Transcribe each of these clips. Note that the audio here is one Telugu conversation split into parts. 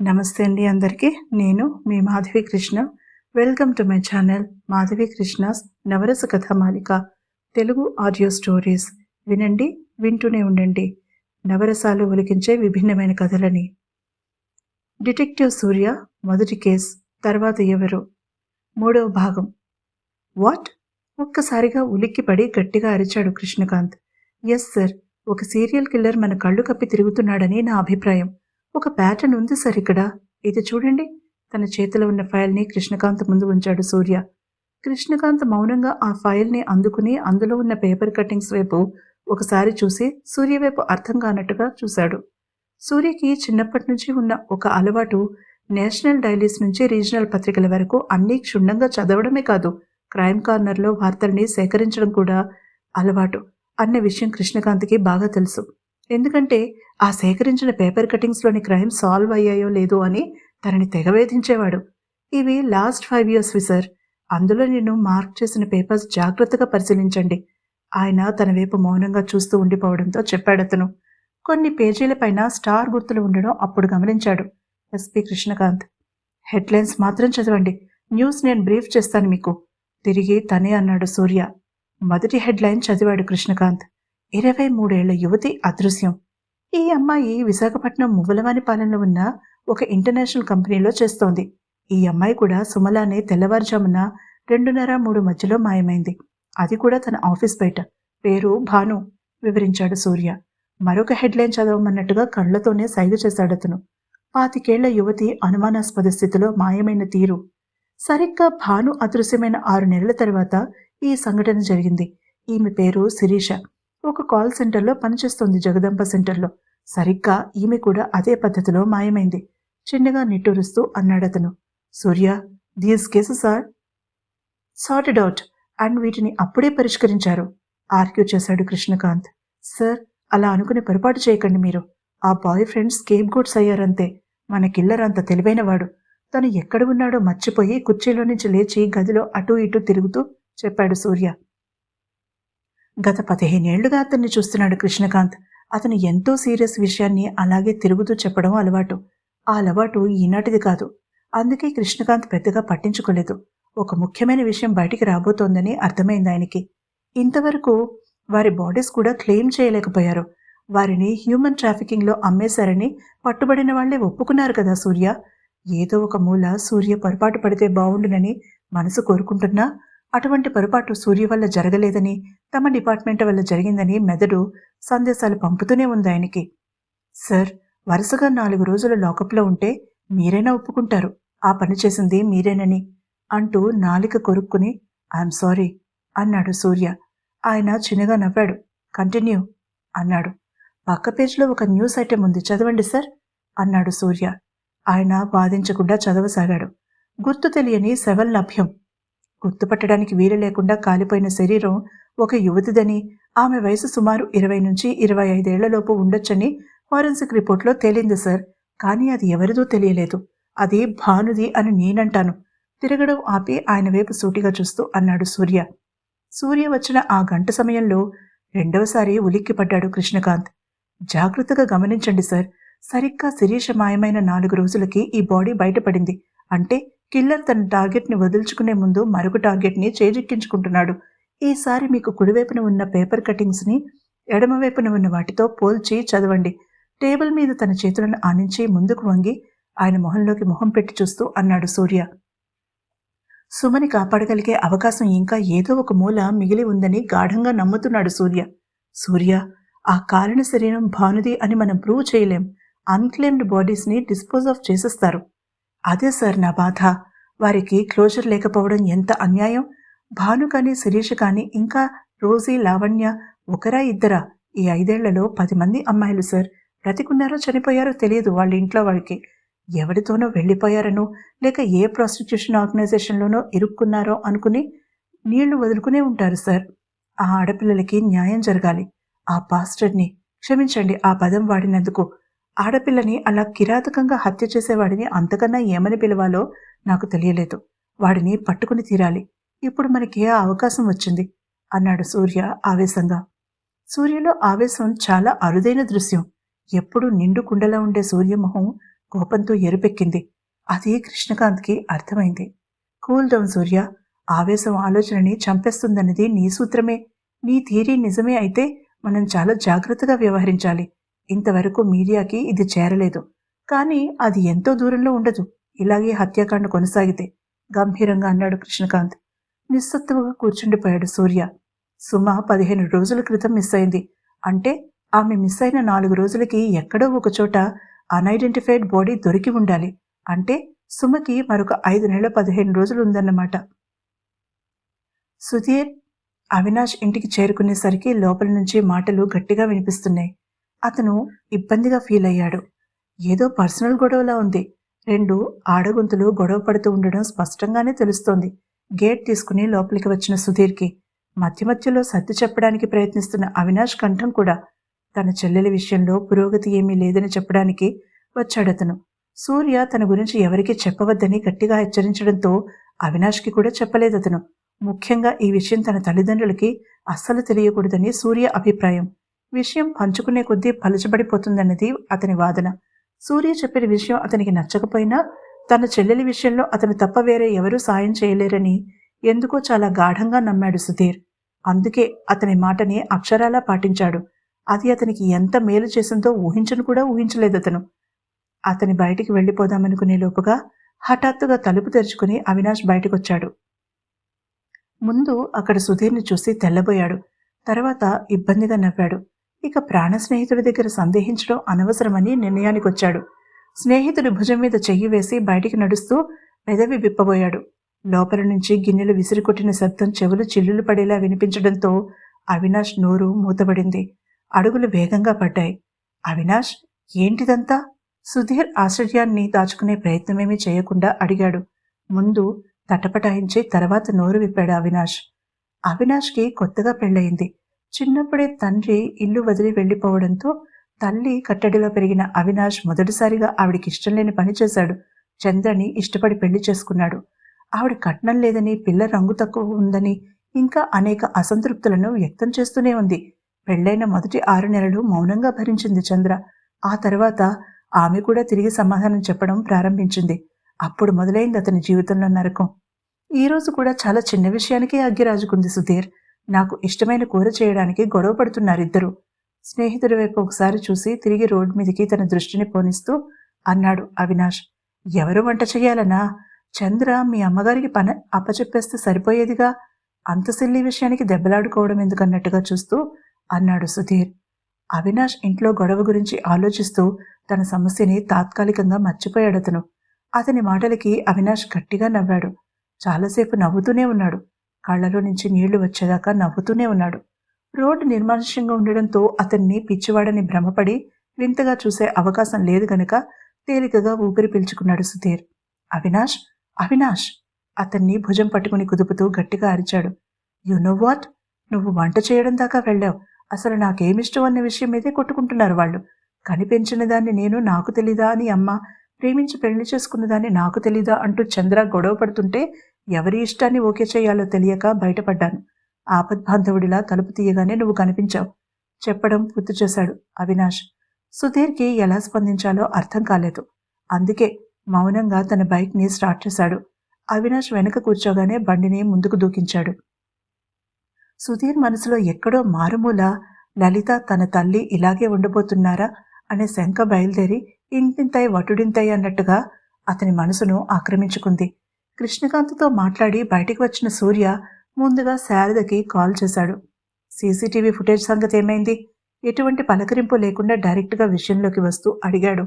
నమస్తే అండి అందరికీ. నేను మీ Madhavi Krishna. Welcome to my channel Madhavi Krishna's Navarasa Kathamalika. Telugu audio stories. వినండి వింటూనే ఉండండి. నవరసాలు ఒలికించే విభిన్నమైన కథలని. డిటెక్టివ్ సూర్య మొదటి కేస్ తర్వాత ఎవరు? మూడవ భాగం. వాట్ ఒక్కసారిగా ఉలిక్కిపడి గట్టిగా అరిచాడు కృష్ణకాంత్. ఎస్ సార్ ఒక సీరియల్ కిల్లర్ మన కళ్ళు కప్పి తిరుగుతున్నాడని నా అభిప్రాయం. ఒక ప్యాటర్న్ ఉంది సార్ ఇక్కడ. ఇది చూడండి. తన చేతిలో ఉన్న ఫైల్ని కృష్ణకాంత్ ముందు ఉంచాడు సూర్య. కృష్ణకాంత్ మౌనంగా ఆ ఫైల్ని అందుకుని అందులో ఉన్న పేపర్ కట్టింగ్స్ వైపు ఒకసారి చూసి సూర్య వైపు అర్థం కానట్టుగా చూశాడు. సూర్యకి చిన్నప్పటి నుంచి ఉన్న ఒక అలవాటు నేషనల్ డైలీస్ నుంచి రీజనల్ పత్రికల వరకు అన్నీ క్షుణ్ణంగా చదవడమే కాదు క్రైమ్ కార్నర్లో వార్తల్ని సేకరించడం కూడా అలవాటు అన్న విషయం కృష్ణకాంత్కి బాగా తెలుసు. ఎందుకంటే ఆ సేకరించిన పేపర్ కటింగ్స్లోని క్రైమ్ సాల్వ్ అయ్యాయో లేదో అని తనని తెగవేధించేవాడు ఇవి లాస్ట్ ఫైవ్ ఇయర్స్వి సార్. అందులో నేను మార్క్ చేసిన పేపర్స్ జాగ్రత్తగా పరిశీలించండి. ఆయన తన వైపు మౌనంగా చూస్తూ ఉండిపోవడంతో చెప్పాడు అతను. కొన్ని పేజీల పైన స్టార్ గుర్తులు ఉండడం అప్పుడు గమనించాడు. ఎస్పి కృష్ణకాంత్. హెడ్లైన్స్ మాత్రం చదవండి. న్యూస్ నేను బ్రీఫ్ చేస్తాను మీకు. తిరిగి తనే అన్నాడు సూర్య. మొదటి హెడ్లైన్ చదివాడు కృష్ణకాంత్. ఇరవై మూడేళ్ళ యువతి అదృశ్యం. ఈ అమ్మాయి విశాఖపట్నం మువ్వలవానిపాలెంలో ఉన్న ఒక ఇంటర్నేషనల్ కంపెనీలో చేస్తోంది. ఈ అమ్మాయి కూడా సుమలానే తెల్లవారుజామున రెండున్నర మూడు మధ్యలో మాయమైంది. అది కూడా తన ఆఫీస్ బయట. పేరు భాను వివరించాడు సూర్య. మరొక హెడ్లైన్ చదవమన్నట్టుగా కళ్ళతోనే సైగ చేశాడతను పాతికేళ్ళ యువతి అనుమానాస్పద స్థితిలో మాయమైన తీరు. సరిగ్గా భాను అదృశ్యమైన ఆరు నెలల తర్వాత ఈ సంఘటన జరిగింది. ఈమె పేరు శిరీష. ఒక కాల్ సెంటర్లో పనిచేస్తోంది జగదంబ సెంటర్లో. సరిగ్గా ఈమె కూడా అదే పద్ధతిలో మాయమైంది. చిన్నగా నిట్టూరుస్తూ అన్నాడతను Surya these cases are sorted out. And వీటిని అప్పుడే పరిష్కరించారు. ఆర్గ్యూ చేశాడు కృష్ణకాంత్. సార్ అలా అనుకుని పొరపాటు చేయకండి మీరు. ఆ బాయ్ ఫ్రెండ్ స్కేప్ గోడ్స్ అయ్యారంతే. మన కిల్లర్ అంత తెలివైనవాడు తను ఎక్కడ ఉన్నాడో మర్చిపోయి కుర్చీలో నుంచి లేచి గదిలో అటూ ఇటూ తిరుగుతూ చెప్పాడు సూర్య. గత పదిహేనేళ్ళుగా అతన్ని చూస్తున్నాడు కృష్ణకాంత్. అతను ఎంతో సీరియస్ విషయాన్ని అలాగే తిరుగుతూ చెప్పడం అలవాటు. ఆ అలవాటు ఈనాటిది కాదు. అందుకే కృష్ణకాంత్ పెద్దగా పట్టించుకోలేదు. ఒక ముఖ్యమైన విషయం బయటికి రాబోతోందని అర్థమైంది ఆయనకి. ఇంతవరకు వారి బాడీస్ కూడా క్లెయిమ్ చేయలేకపోయారు. వారిని హ్యూమన్ ట్రాఫికింగ్లో అమ్మేశారని పట్టుబడిన వాళ్ళే ఒప్పుకున్నారు కదా సూర్య. ఏదో ఒక మూల సూర్య పొరపాటు పడితే బావుండునని మనసు కోరుకుంటున్నా అటువంటి పొరపాటు సూర్య వల్ల జరగలేదని తమ డిపార్ట్మెంట్ వల్ల జరిగిందని మెదడు సందేశాలు పంపుతూనే ఉంది ఆయనకి. సార్ వరుసగా నాలుగు రోజులు లాకప్లో ఉంటే మీరైనా ఒప్పుకుంటారు. ఆ పని చేసింది మీరేనని అంటూ నాలిక కొరుక్కుని ఐఎమ్ సారీ అన్నాడు సూర్య. ఆయన చిన్నగా నవ్వాడు. కంటిన్యూ అన్నాడు. పక్క పేజీలో ఒక న్యూస్ ఐటెం ఉంది. చదవండి సార్ అన్నాడు సూర్య. ఆయన వాదించకుండా చదవసాగాడు. గుర్తు తెలియని శవల్ లభ్యం గుర్తుపట్టడానికి వీలు లేకుండా కాలిపోయిన శరీరం ఒక యువతిదని ఆమె వయసు సుమారు ఇరవై నుంచి ఇరవై ఐదేళ్ళలోపు ఉండొచ్చని ఫారెన్సిక్ రిపోర్ట్లో తేలింది సార్. కానీ అది ఎవరిదో తెలియలేదు. అది భానుది అని నేనంటాను. తిరగడం ఆపి ఆయన వైపు సూటిగా చూస్తూ అన్నాడు సూర్య. సూర్య వచ్చిన ఆ గంట సమయంలో రెండవసారి ఉలిక్కిపడ్డాడు కృష్ణకాంత్. జాగ్రత్తగా గమనించండి సార్. సరిగ్గా శిరీష మాయమైన నాలుగు రోజులకి ఈ బాడీ బయటపడింది. అంటే కిల్లర్ తన టార్గెట్ని వదులుచుకునే ముందు మరొక టార్గెట్ని చేజిక్కించుకుంటున్నాడు. ఈసారి మీకు కుడివైపున ఉన్న పేపర్ కటింగ్స్ని ఎడమవైపున ఉన్న వాటితో పోల్చి చదవండి. టేబుల్ మీద తన చేతులను ఆనించి ముందుకు వంగి ఆయన మొహంలోకి మొహం పెట్టి చూస్తూ అన్నాడు సూర్య. సుమని కాపాడగలిగే అవకాశం ఇంకా ఏదో ఒక మూల మిగిలి ఉందని గాఢంగా నమ్ముతున్నాడు సూర్య. సూర్య ఆ కారణ శరీరం భానుది అని మనం ప్రూవ్ చేయలేం. అన్క్లెయిమ్డ్ బాడీస్ని డిస్పోజ్ ఆఫ్ చేసేస్తారు. అదే సార్ నా బాధ. వారికి క్లోజర్ లేకపోవడం ఎంత అన్యాయం? భాను కానీ శిరీష కానీ ఇంకా రోజీ లావణ్య ఒకరా ఇద్దరా? ఈ ఐదేళ్ళలో పది మంది అమ్మాయిలు సార్. బ్రతికున్నారో చనిపోయారో తెలియదు వాళ్ళ ఇంట్లో వాళ్ళకి. ఎవరితోనో వెళ్ళిపోయారనో లేక ఏ ప్రాస్టిట్యూషన్ ఆర్గనైజేషన్లోనో ఇరుక్కున్నారో అనుకుని నీళ్ళు వదులుకునే ఉంటారు సార్. ఆ ఆడపిల్లలకి న్యాయం జరగాలి. ఆ పాస్టర్ని క్షమించండి ఆ పదం వాడినందుకు. ఆడపిల్లని అలా కిరాతకంగా హత్య చేసేవాడిని అంతకన్నా ఏమని పిలవాలో నాకు తెలియలేదు. వాడిని పట్టుకుని తీరాలి. ఇప్పుడు మనకి ఆ అవకాశం వచ్చింది అన్నాడు సూర్య ఆవేశంగా. సూర్యలో ఆవేశం చాలా అరుదైన దృశ్యం. ఎప్పుడు నిండు కుండలా ఉండే సూర్యమొహం కోపంతో ఎరుపెక్కింది. అది కృష్ణకాంత్కి అర్థమైంది. కూల్ డౌన్ సూర్య ఆవేశం ఆలోచనని చంపేస్తుందన్నది నీ సూత్రమే. నీ థీరీ నిజమే అయితే మనం చాలా జాగ్రత్తగా వ్యవహరించాలి. ఇంతవరకు మీడియాకి ఇది చేరలేదు. కానీ అది ఎంతో దూరంలో ఉండదు. ఇలాగే హత్యాకాండ కొనసాగితే గంభీరంగా అన్నాడు కృష్ణకాంత్. నిస్సత్తువుగా కూర్చుండిపోయాడు సూర్య. సుమ పదిహేను రోజుల క్రితం మిస్ అయింది. అంటే ఆమె మిస్ అయిన నాలుగు రోజులకి ఎక్కడో ఒకచోట అన్ఐడెంటిఫైడ్ బాడీ దొరికి ఉండాలి. అంటే సుమకి మరొక ఐదు నెలల పదిహేను రోజులు ఉందన్నమాట సుధీర్ అవినాష్ ఇంటికి చేరుకునేసరికి లోపల నుంచి మాటలు గట్టిగా వినిపిస్తున్నాయి. అతను ఇబ్బందిగా ఫీల్ అయ్యాడు. ఏదో పర్సనల్ గొడవలా ఉంది. రెండు ఆడగొంతులు గొడవ పడుతూ ఉండడం స్పష్టంగానే తెలుస్తోంది. గేట్ తీసుకుని లోపలికి వచ్చిన సుధీర్కి. మధ్య మధ్యలో సర్ది చెప్పడానికి ప్రయత్నిస్తున్న అవినాష్ కంఠం కూడా. తన చెల్లెల విషయంలో పురోగతి ఏమీ లేదని చెప్పడానికి వచ్చాడతను సూర్య తన గురించి ఎవరికీ చెప్పవద్దని గట్టిగా హెచ్చరించడంతో అవినాష్కి కూడా చెప్పలేదతను ముఖ్యంగా ఈ విషయం తన తల్లిదండ్రులకి అస్సలు తెలియకూడదని సూర్య అభిప్రాయం. విషయం పంచుకునే కొద్దీ పలుచబడిపోతుందన్నది అతని వాదన. సూర్య చెప్పిన విషయం అతనికి నచ్చకపోయినా తన చెల్లెలి విషయంలో అతను తప్ప వేరే ఎవరూ సాయం చేయలేరని ఎందుకో చాలా గాఢంగా నమ్మాడు సుధీర్. అందుకే అతని మాటని అక్షరాలా పాటించాడు. అది అతనికి ఎంత మేలు చేసిందో ఊహించను కూడా ఊహించలేదు అతను. అతని బయటికి వెళ్ళిపోదామనుకునే లోపుగా హఠాత్తుగా తలుపు తెరుచుకుని అవినాష్ బయటకొచ్చాడు. ముందు అక్కడ సుధీర్ని చూసి తెల్లబోయాడు. తర్వాత ఇబ్బందిగా నవ్వాడు. ఇక ప్రాణ స్నేహితుడి దగ్గర సందేహించడం అనవసరమని నిర్ణయానికి వచ్చాడు స్నేహితుడి భుజం మీద చెయ్యి వేసి బయటికి నడుస్తూ పెదవి విప్పబోయాడు. లోపల నుంచి గిన్నెలు విసిరికొట్టిన శబ్దం చెవులు చిల్లులు పడేలా వినిపించడంతో అవినాష్ నోరు మూతబడింది. అడుగులు వేగంగా పడ్డాయి. అవినాష్ ఏంటిదంతా? సుధీర్ ఆశ్చర్యాన్ని దాచుకునే ప్రయత్నమేమీ చేయకుండా అడిగాడు. ముందు తటపటాయించి తర్వాత నోరు విప్పాడు అవినాష్. అవినాష్కి కొత్తగా పెళ్ళయింది. చిన్నప్పుడే తండ్రి ఇల్లు వదిలి వెళ్ళిపోవడంతో తల్లి కట్టడిలో పెరిగిన అవినాష్ మొదటిసారిగా ఆవిడికి ఇష్టం లేని పని చేశాడు. చంద్రని ఇష్టపడి పెళ్ళి చేసుకున్నాడు. ఆవిడ కట్నం లేదని పిల్ల రంగు తక్కువ ఉందని ఇంకా అనేక అసంతృప్తులను వ్యక్తం చేస్తూనే ఉంది. పెళ్ళైన మొదటి ఆరు నెలలు మౌనంగా భరించింది చంద్ర. ఆ తర్వాత ఆమె కూడా తిరిగి సమాధానం చెప్పడం ప్రారంభించింది. అప్పుడు మొదలైంది అతని జీవితంలో నరకం. ఈ రోజు కూడా చాలా చిన్న విషయానికే అగ్గిరాజుకుంది సుధీర్. నాకు ఇష్టమైన కూర చేయడానికి గొడవ పడుతున్నారిద్దరు స్నేహితుడి వైపు ఒకసారి చూసి తిరిగి రోడ్డు మీదకి తన దృష్టిని పోనిస్తూ అన్నాడు అవినాష్. ఎవరు వంట చేయాలనా? చంద్ర మీ అమ్మగారికి పని అప్పచెప్పేస్తే సరిపోయేదిగా? అంత సిల్లి విషయానికి దెబ్బలాడుకోవడం ఎందుకన్నట్టుగా చూస్తూ అన్నాడు సుధీర్. అవినాష్ ఇంట్లో గొడవ గురించి ఆలోచిస్తూ తన సమస్యని తాత్కాలికంగా మర్చిపోయాడు అతను అతని మాటలకి అవినాష్ గట్టిగా నవ్వాడు. చాలాసేపు నవ్వుతూనే ఉన్నాడు. కళ్ళలో నుంచి నీళ్ళు వచ్చేదాకా నవ్వుతూనే ఉన్నాడు. రోడ్డు నిర్మానుష్యంగా ఉండడంతో అతన్ని పిచ్చివాడని భ్రమపడి వింతగా చూసే అవకాశం లేదు గనక తేలికగా ఊపిరి పీల్చుకున్నాడు సుధీర్. అవినాష్ అవినాష్ అతన్ని భుజం పట్టుకుని కుదుపుతూ గట్టిగా అరిచాడు. You know what? నువ్వు వంట చేయడం దాకా వెళ్ళావు. అసలు నాకేమిష్టం అన్న విషయం మీదే కొట్టుకుంటున్నారు వాళ్ళు. కనిపించిన దాన్ని నేను నాకు తెలీదా అని అమ్మ ప్రేమించి పెళ్ళి చేసుకున్న దాన్ని నాకు తెలీదా అంటూ చంద్ర గొడవ పడుతుంటే ఎవరి ఇష్టాన్ని ఓకే చేయాలో తెలియక బయటపడ్డాను. ఆపద్బాంధవుడిలా తలుపు తీయగానే నువ్వు కనిపించావు. చెప్పడం పూర్తి చేశాడు అవినాష్. సుధీర్కి ఎలా స్పందించాలో అర్థం కాలేదు. అందుకే మౌనంగా తన బైక్ని స్టార్ట్ చేశాడు. అవినాష్ వెనక కూర్చోగానే బండిని ముందుకు దూకించాడు. సుధీర్ మనసులో ఎక్కడో మారుమూల లలిత తన తల్లి ఇలాగే ఉండబోతున్నారా అనే శంక బయలుదేరి ఇంటింతై వటుడింతై అన్నట్టుగా అతని మనసును ఆక్రమించుకుంది. కృష్ణకాంత్తో మాట్లాడి బయటికి వచ్చిన సూర్య ముందుగా శారదకి కాల్ చేశాడు. సీసీటీవీ ఫుటేజ్ సంగతి ఏమైంది? ఎటువంటి పలకరింపు లేకుండా డైరెక్ట్గా విషయంలోకి వస్తూ అడిగాడు.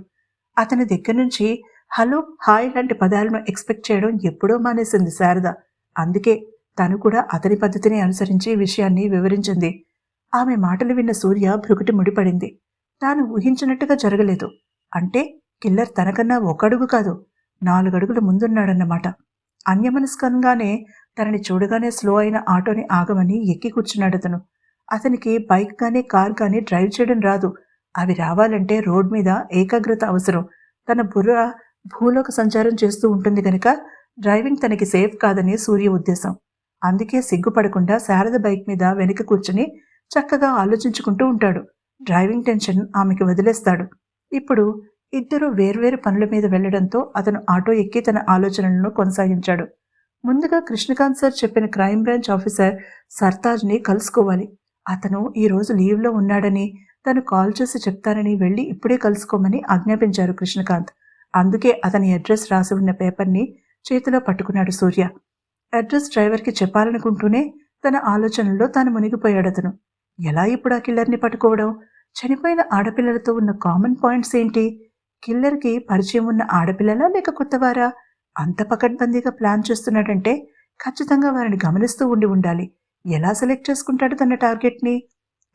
అతని దగ్గర నుంచి హలో హాయ్ లాంటి పదాలను ఎక్స్పెక్ట్ చేయడం ఎప్పుడో మానేసింది శారద. అందుకే తను కూడా అతని పద్ధతిని అనుసరించి విషయాన్ని వివరించింది. ఆమె మాటలు విన్న సూర్య భృకుటి ముడిపడింది. తాను ఊహించినట్టుగా జరగలేదు. అంటే కిల్లర్ తనకన్నా ఒక అడుగు కాదు నాలుగడుగులు ముందున్నాడన్నమాట. అన్యమనస్కంగానే తనని చూడగానే స్లో అయిన ఆటోని ఆగమని ఎక్కి కూర్చున్నాడు అతను. అతనికి బైక్ కానీ కార్ కానీ డ్రైవ్ చేయడం రాదు. అవి రావాలంటే రోడ్ మీద ఏకాగ్రత అవసరం. తన బుర్ర భూలోక సంచారం చేస్తూ ఉంటుంది కనుక డ్రైవింగ్ తనకి సేఫ్ కాదని సూర్య ఉద్దేశం. అందుకే సిగ్గుపడకుండా శారద బైక్ మీద వెనక కూర్చుని చక్కగా ఆలోచించుకుంటూ ఉంటాడు. డ్రైవింగ్ టెన్షన్ ఆమెకి వదిలేస్తాడు. ఇప్పుడు ఇద్దరూ వేర్వేరు పనుల మీద వెళ్ళడంతో అతను ఆటో ఎక్కి తన ఆలోచనలను కొనసాగించాడు. ముందుగా కృష్ణకాంత్ సార్ చెప్పిన క్రైమ్ బ్రాంచ్ ఆఫీసర్ సర్తాజ్ని కలుసుకోవాలి. అతను ఈరోజు లీవ్లో ఉన్నాడని తను కాల్ చేసి చెప్తానని వెళ్ళి ఇప్పుడే కలుసుకోమని ఆజ్ఞాపించారు కృష్ణకాంత్. అందుకే అతని అడ్రస్ రాసి ఉన్న పేపర్ని చేతిలో పట్టుకున్నాడు సూర్య. అడ్రస్ డ్రైవర్కి చెప్పాలనుకుంటూనే తన ఆలోచనల్లో తాను మునిగిపోయాడు అతను. ఎలా ఇప్పుడు ఆ కిల్లర్ని పట్టుకోవడం? చనిపోయిన ఆడపిల్లలతో ఉన్న కామన్ పాయింట్స్ ఏంటి? కిల్లర్కి పరిచయం ఉన్న ఆడపిల్లలా లేక కొత్తవారా? అంత పకడ్బందీగా ప్లాన్ చేస్తున్నాడంటే ఖచ్చితంగా వారిని గమనిస్తూ ఉండి ఉండాలి. ఎలా సెలెక్ట్ చేసుకుంటాడు తన టార్గెట్ని?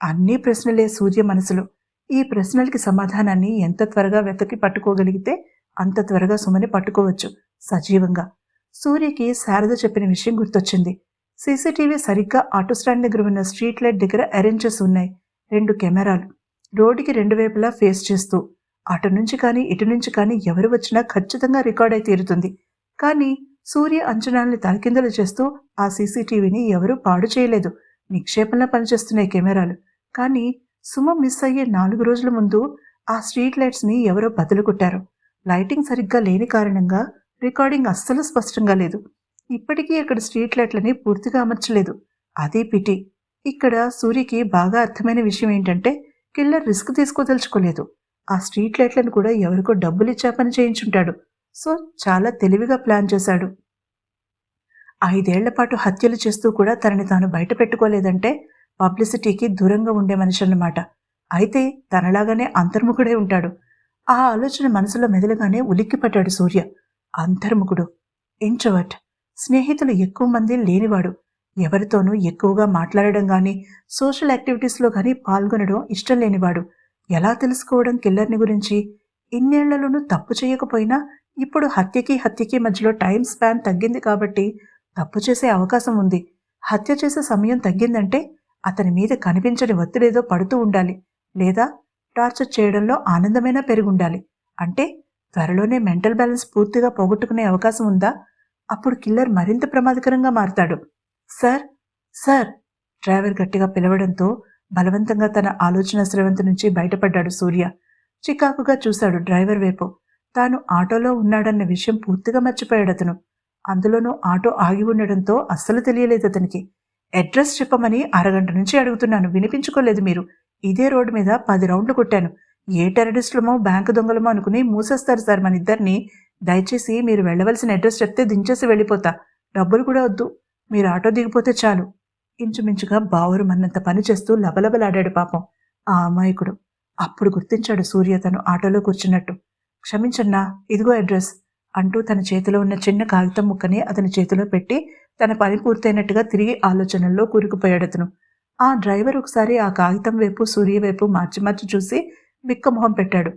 అన్ని ప్రశ్నలే సూర్య మనసులో. ఈ ప్రశ్నలకి సమాధానాన్ని ఎంత త్వరగా వెతకి పట్టుకోగలిగితే అంత త్వరగా సుమని పట్టుకోవచ్చు సజీవంగా. సూర్యకి శారద చెప్పిన విషయం గుర్తొచ్చింది. సీసీటీవీ సరిగ్గా ఆటో స్టాండ్ దగ్గర ఉన్న స్ట్రీట్ లైట్ దగ్గర అరేంజెస్ ఉన్నాయి. రెండు కెమెరాలు. రోడ్డుకి రెండు వైపులా ఫేస్ చేస్తూ అటు నుంచి కానీ ఇటు నుంచి కానీ ఎవరు వచ్చినా ఖచ్చితంగా రికార్డ్ అయి తీరుతుంది. కానీ సూర్య అంచనాల్ని తలకిందలు చేస్తూ ఆ సీసీటీవీని ఎవరూ పాడు చేయలేదు. నిక్షేపంలో పనిచేస్తున్నాయి కెమెరాలు. కానీ సుమ మిస్ అయ్యే నాలుగు రోజుల ముందు ఆ స్ట్రీట్ లైట్స్ని ఎవరో బదులు కొట్టారు. లైటింగ్ సరిగ్గా లేని కారణంగా రికార్డింగ్ అస్సలు స్పష్టంగా లేదు. ఇప్పటికీ అక్కడ స్ట్రీట్ లైట్లని పూర్తిగా అమర్చలేదు. అదే పిటి. ఇక్కడ సూర్యకి బాగా అర్థమైన విషయం ఏంటంటే కిల్లర్ రిస్క్ తీసుకోదలుచుకోలేదు. ఆ స్ట్రీట్ లైట్లను కూడా ఎవరికో డబ్బులు ఇచ్చా పని చేయించుంటాడు. సో చాలా తెలివిగా ప్లాన్ చేశాడు. ఐదేళ్ళ పాటు హత్యలు చేస్తూ కూడా తనని తాను బయట పెట్టుకోలేదంటే పబ్లిసిటీకి దూరంగా ఉండే మనిషి అన్నమాట అయితే తనలాగానే అంతర్ముఖుడే ఉంటాడు. ఆ ఆలోచన మనసులో మెదలగానే ఉలిక్కిపడ్డాడు సూర్య. అంతర్ముఖుడు. ఇంట్రవర్ట్. స్నేహితులు ఎక్కువ మంది లేనివాడు. ఎవరితోనూ ఎక్కువగా మాట్లాడడం కానీ సోషల్ యాక్టివిటీస్లో కానీ పాల్గొనడం ఇష్టం లేనివాడు. ఎలా తెలుసుకోవడం కిల్లర్ని గురించి? ఇన్నేళ్ళలోనూ తప్పు చేయకపోయినా ఇప్పుడు హత్యకి హత్యకి మధ్యలో టైం స్పాన్ తగ్గింది కాబట్టి తప్పు చేసే అవకాశం ఉంది. హత్య చేసే సమయం తగ్గిందంటే అతని మీద కనిపించని ఒత్తిడేదో పడుతూ ఉండాలి. లేదా టార్చర్ చేయడంలో ఆనందమైనా పెరుగుండాలి. అంటే త్వరలోనే మెంటల్ బ్యాలెన్స్ పూర్తిగా పోగొట్టుకునే అవకాశం ఉందా? అప్పుడు కిల్లర్ మరింత ప్రమాదకరంగా మారతాడు. సార్ సార్ డ్రైవర్ గట్టిగా పిలవడంతో బలవంతంగా తన ఆలోచన స్రవంతి నుంచి బయటపడ్డాడు సూర్య. చికాకుగా చూశాడు డ్రైవర్ వైపు. తాను ఆటోలో ఉన్నాడన్న విషయం పూర్తిగా మర్చిపోయాడు అతను. అందులోనూ ఆటో ఆగి ఉండడంతో అస్సలు తెలియలేదు అతనికి. అడ్రస్ చెప్పమని అరగంట నుంచి అడుగుతున్నాను. వినిపించుకోలేదు మీరు. ఇదే రోడ్డు మీద పది రౌండ్లు కొట్టాను. ఏ టెరరిస్టులమో బ్యాంకు దొంగలమో అనుకుని మూసేస్తారు సార్ మన ఇద్దరిని. దయచేసి మీరు వెళ్ళవలసిన అడ్రస్ చెప్తే దించేసి వెళ్ళిపోతా. డబ్బులు కూడా వద్దు. మీరు ఆటో దిగిపోతే చాలు. ఇంచుమించుగా బావురు మన్నంత పని చేస్తూ లబలబలాడాడు పాపం ఆ అమాయకుడు. అప్పుడు గుర్తించాడు సూర్య తను ఆటోలో కూర్చున్నట్టు. క్షమించన్నా ఇదిగో అడ్రస్ అంటూ తన చేతిలో ఉన్న చిన్న కాగితం ముక్కని అతని చేతిలో పెట్టి తన పని పూర్తయినట్టుగా తిరిగి ఆలోచనల్లో కూరుకుపోయాడు అతను. ఆ డ్రైవర్ ఒకసారి ఆ కాగితం వైపు సూర్య వైపు మార్చి మార్చి చూసి బిక్కమొహం పెట్టాడు.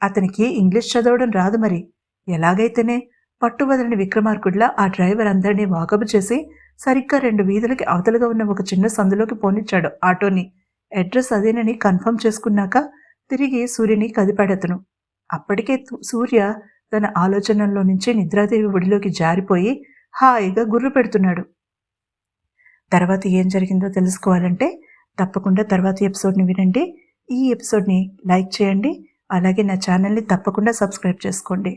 అతనికి ఇంగ్లీష్ చదవడం రాదు మరి. ఎలాగైతేనే పట్టువదలని విక్రమార్కుడిలా ఆ డ్రైవర్ అందరినీ వాకబు చేసి సరిగ్గా రెండు వీధులకి అవతలుగా ఉన్న ఒక చిన్న సందులోకి పోనిచ్చాడు ఆటోని. అడ్రస్ అదేనని కన్ఫర్మ్ చేసుకున్నాక తిరిగి సూర్యుని కదిపాడతను. అప్పటికే సూర్య తన ఆలోచనల్లో నుంచి నిద్రాదేవి ఒడిలోకి జారిపోయి హాయిగా గుర్రు పెడుతున్నాడు. తర్వాత ఏం జరిగిందో తెలుసుకోవాలంటే తప్పకుండా తర్వాత ఎపిసోడ్ని వినండి. ఈ ఎపిసోడ్ని లైక్ చేయండి. అలాగే నా ఛానల్ని తప్పకుండా సబ్స్క్రైబ్ చేసుకోండి.